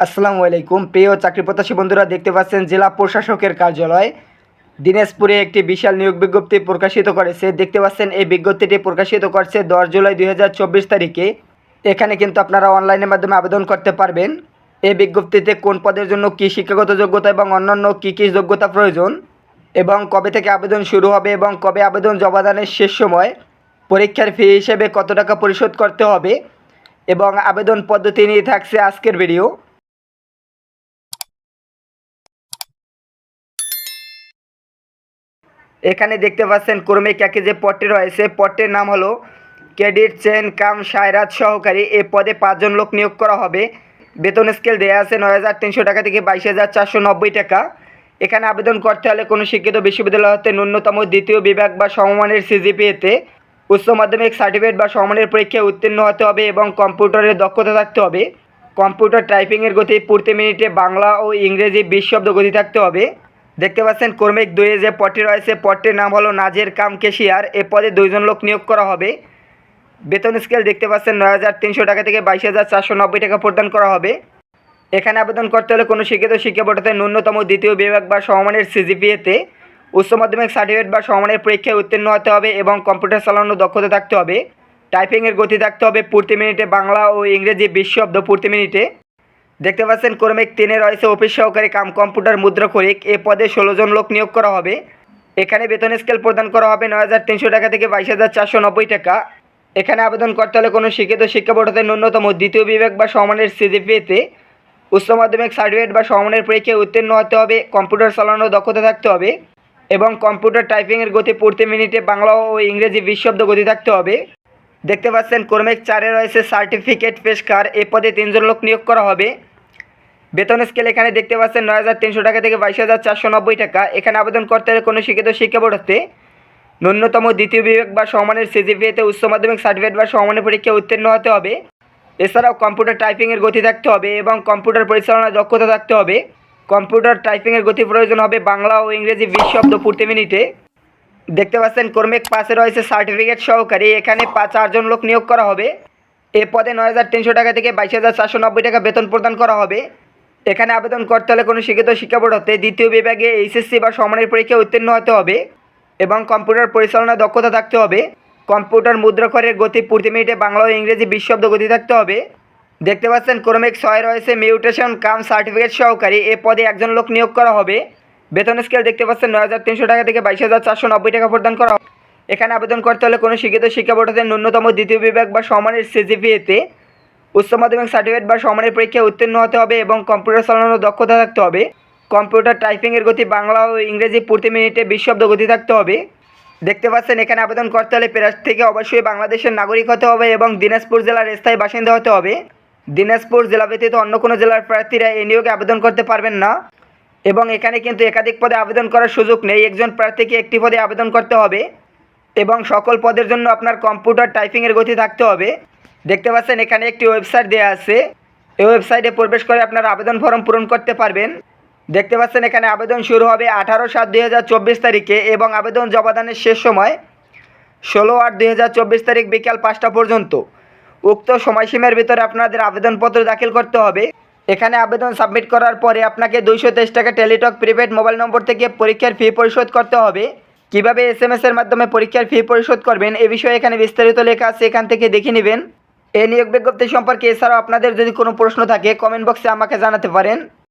আসসালামু আলাইকুম। প্রিয় চাকরি প্রত্যাশী বন্ধুরা, দেখতে পাচ্ছেন জেলা প্রশাসকের কার্যালয়। দিনাজপুরে একটি বিশাল নিয়োগ বিজ্ঞপ্তি প্রকাশিত করেছে। দেখতে পাচ্ছেন, এই বিজ্ঞপ্তিটি প্রকাশিত করছে দশ জুলাই দু হাজার চব্বিশ তারিখে। এখানে কিন্তু আপনারা অনলাইনের মাধ্যমে আবেদন করতে পারবেন। এই বিজ্ঞপ্তিতে কোন পদের জন্য কী শিক্ষাগত যোগ্যতা এবং অন্যান্য কী কী যোগ্যতা প্রয়োজন এবং কবে থেকে আবেদন শুরু হবে এবং কবে আবেদন জমাদানের শেষ সময়, পরীক্ষার ফি হিসেবে কত টাকা পরিশোধ করতে হবে এবং আবেদন পদ্ধতি নিয়ে থাকছে আজকের ভিডিও। এখানে দেখতে পাচ্ছেন কর্মিক একে যে পদটি রয়েছে, পদটির নাম হলো ক্রেডিট চেন কাম সায়রাত সহকারী। এ পদে পাঁচজন লোক নিয়োগ করা হবে। বেতন স্কেল দেওয়া আছে নয় হাজার তিনশো টাকা থেকে বাইশ হাজার চারশো নব্বই টাকা। এখানে আবেদন করতে হলে কোনো শিক্ষিত বিশ্ববিদ্যালয় হতে ন্যূনতম দ্বিতীয় বিভাগ বা সমমানের সিজিপিএতে উচ্চ মাধ্যমিক সার্টিফিকেট বা সমমানের পরীক্ষায় উত্তীর্ণ হতে হবে এবং কম্পিউটারের দক্ষতা থাকতে হবে। কম্পিউটার টাইপিংয়ের গতি প্রতি মিনিটে বাংলা ও ইংরেজি বিশ শব্দ গতি থাকতে হবে। দেখতে পাচ্ছেন কর্মিক দুয়ে যে পদটি রয়েছে, পদটির নাম হলো নাজের কাম কেশিয়ার। এ পদে দুইজন লোক নিয়োগ করা হবে। বেতন স্কেল দেখতে পাচ্ছেন নয় হাজার তিনশো টাকা থেকে বাইশ হাজার চারশো নব্বই টাকা প্রদান করা হবে। এখানে আবেদন করতে হলে কোনো শিক্ষিত শিক্ষা বোর্ডতে ন্যূনতম দ্বিতীয় বিভাগ বা সমমানের সিজিপিএতে উচ্চ মাধ্যমিক সার্টিফিকেট বা সমমানের পরীক্ষায় উত্তীর্ণ হতে হবে এবং কম্পিউটার চালানোর দক্ষতা থাকতে হবে। টাইপিংয়ের গতি থাকতে হবে প্রতি মিনিটে বাংলা ও ইংরেজি বিশ শব্দ প্রতি মিনিটে। দেখতে পাচ্ছেন, কর্মিক তিনে রয়েছে অফিস সহকারী কাম কম্পিউটার মুদ্রাক্ষরিক এ পদে ষোলো জন লোক নিয়োগ করা হবে। এখানে বেতন স্কেল প্রদান করা হবে নয় হাজার তিনশো টাকা থেকে বাইশ হাজার চারশো নব্বই টাকা। এখানে আবেদন করতে হলে কোনো শিক্ষিত শিক্ষা বোর্ড হতে ন্যূনতম দ্বিতীয় বিভাগ বা সমানের সিজিপিএতে উচ্চ মাধ্যমিক সার্টিফিকেট বা সমানের পরীক্ষায় উত্তীর্ণ হতে হবে, কম্পিউটার চালানোর দক্ষতা থাকতে হবে এবং কম্পিউটার টাইপিংয়ের গতি প্রতি মিনিটে বাংলা ও ইংরেজি বিশ শব্দ গতি থাকতে হবে। দেখতে পাচ্ছেন, কর্মিক চারে রয়েছে সার্টিফিকেট পেশকার এ পদে তিনজন লোক নিয়োগ করা হবে। বেতন স্কেল এখানে দেখতে পাচ্ছেন নয় হাজার তিনশো টাকা থেকে বাইশ হাজার চারশো নব্বই টাকা। এখানে আবেদন করতে হলে কোনো শিক্ষিত শিক্ষা হতে ন্যূনতম দ্বিতীয় বিভাগ বা সমানের সিজিপিএতে উচ্চ মাধ্যমিক সার্টিফিকেট বা সমানের পরীক্ষায় উত্তীর্ণ হতে হবে। এছাড়াও কম্পিউটার টাইপিংয়ের গতি থাকতে হবে এবং কম্পিউটার পরিচালনার দক্ষতা থাকতে হবে। কম্পিউটার টাইপিংয়ের গতি প্রয়োজন হবে বাংলা ও ইংরেজি বিশ শব্দ প্রতি মিনিটে। দেখতে পাচ্ছেন কর্মিক পাশে রয়েছে সার্টিফিকেট সহকারী এখানে পাঁচ চারজন লোক নিয়োগ করা হবে। এ পদে নয় হাজার তিনশো টাকা থেকে বাইশ হাজার চারশো নব্বই টাকা বেতন প্রদান করা হবে। এখানে আবেদন করতে হলে কোনো শিক্ষিত শিক্ষা বোর্ড হতে দ্বিতীয় বিভাগে এইচএসসি বা সমানের পরীক্ষায় উত্তীর্ণ হতে হবে এবং কম্পিউটার পরিচালনার দক্ষতা থাকতে হবে। কম্পিউটার মুদ্রাক্ষরের গতি প্রতি মিনিটে বাংলা ও ইংরেজি বিশ শব্দ গতি থাকতে হবে। দেখতে পাচ্ছেন, ক্রমিক ছয় রয়েছে, মিউটেশন, কাম সার্টিফিকেট সহকারী এ পদে একজন লোক নিয়োগ করা হবে। বেতন স্কেল দেখতে পাচ্ছেন, নয় হাজার তিনশো টাকা থেকে বাইশ হাজার চারশো নব্বই টাকা প্রদান করা হবে। এখানে আবেদন করতে হলে কোনো শিক্ষিত শিক্ষা বোর্ড হতে ন্যূনতম দ্বিতীয় বিভাগ বা সমানের সিজিপিএতে উচ্চ মাধ্যমিক সার্টিফিকেট বা সমানের পরীক্ষায় উত্তীর্ণ হতে হবে এবং কম্পিউটার চালানোর দক্ষতা থাকতে হবে। কম্পিউটার টাইপিংয়ের গতি বাংলা ও ইংরেজি প্রতি মিনিটে বিশ শব্দ গতি থাকতে হবে। দেখতে পাচ্ছেন, এখানে আবেদন করতে হলে প্রাস থেকে অবশ্যই বাংলাদেশের নাগরিক হতে হবে এবং দিনাজপুর জেলার স্থায়ী বাসিন্দা হতে হবে। দিনাজপুর জেলা ব্যতীত অন্য কোনো জেলার প্রার্থীরা এই নিয়োগে আবেদন করতে পারবেন না। এবং এখানে কিন্তু একাধিক পদে আবেদন করার সুযোগ নেই। একজন প্রার্থীকে একটি পদে আবেদন করতে হবে এবং সকল পদের জন্য আপনার কম্পিউটার টাইপিংয়ের গতি থাকতে হবে। দেখতে পাচ্ছেন, এখানে একটি ওয়েবসাইট দেওয়া আছে। এই ওয়েবসাইটে প্রবেশ করে আপনারা আবেদন ফর্ম পূরণ করতে পারবেন। দেখতে পাচ্ছেন, এখানে আবেদন শুরু হবে আঠারো সাত দুই তারিখে এবং আবেদন জমাদানের শেষ সময় ষোলো আট দুই তারিখ বিকাল পাঁচটা পর্যন্ত। উক্ত সময়সীমার ভিতরে আপনাদের আবেদনপত্র দাখিল করতে হবে। এখানে আবেদন সাবমিট করার পরে আপনাকে দুইশো তেইশ টাকা টেলিটক প্রিপেড মোবাইল নম্বর থেকে পরীক্ষার ফি পরিশোধ করতে হবে। কীভাবে এস এম এর মাধ্যমে পরীক্ষার ফি পরিশোধ করবেন, এ বিষয়ে এখানে বিস্তারিত লেখা আছে, এখান থেকে দেখে নেবেন। এই নিয়োগ বিজ্ঞপ্তি সম্পর্কে এছাড়াও আপনাদের যদি কোনো প্রশ্ন থাকে কমেন্ট বক্সে আমাকে জানাতে পারেন।